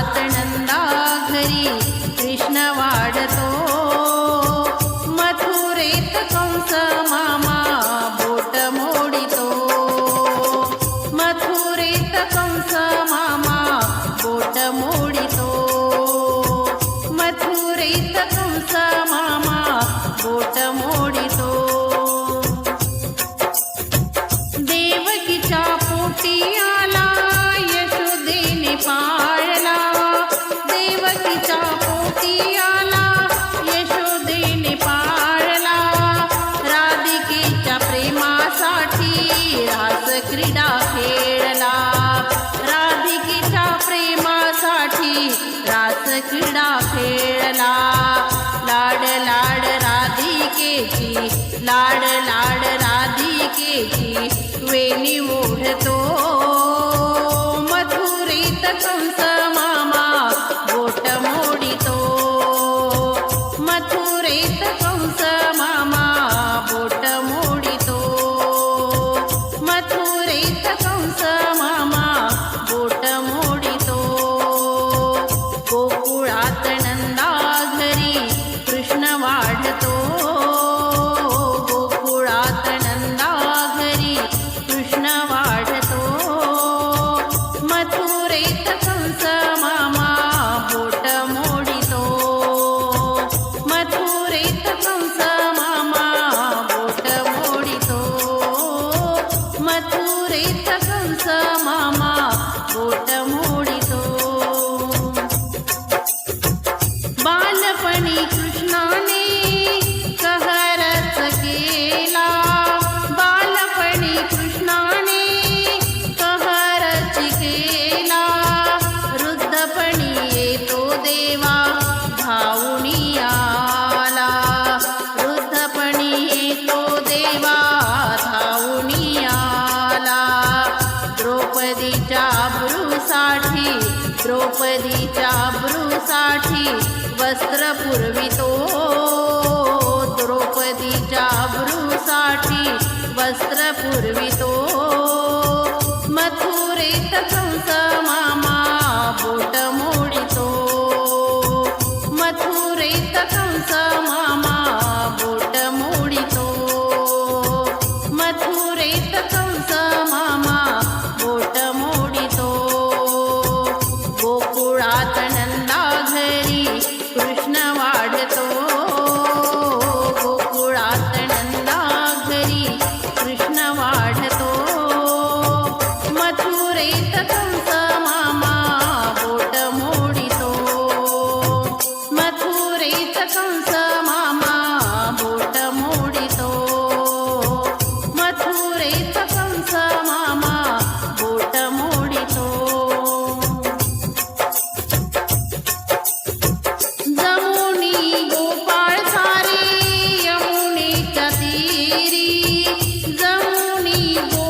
गोकुळात नंदा घरी कृष्ण रास क्रीडा खेळला. लाड लाड राधिकेची लाड लाड राधिकेची वेणी ओढतो बोट साठी वस्त्र पुरवितो. द्रौपदीच्या भ्रूसाठी वस्त्र पुरवितो. मथुरेत कंस मामा बोट मोडितो. मथुरेत कंस मामा बोट मोडितो. मथुरेत कंस করিব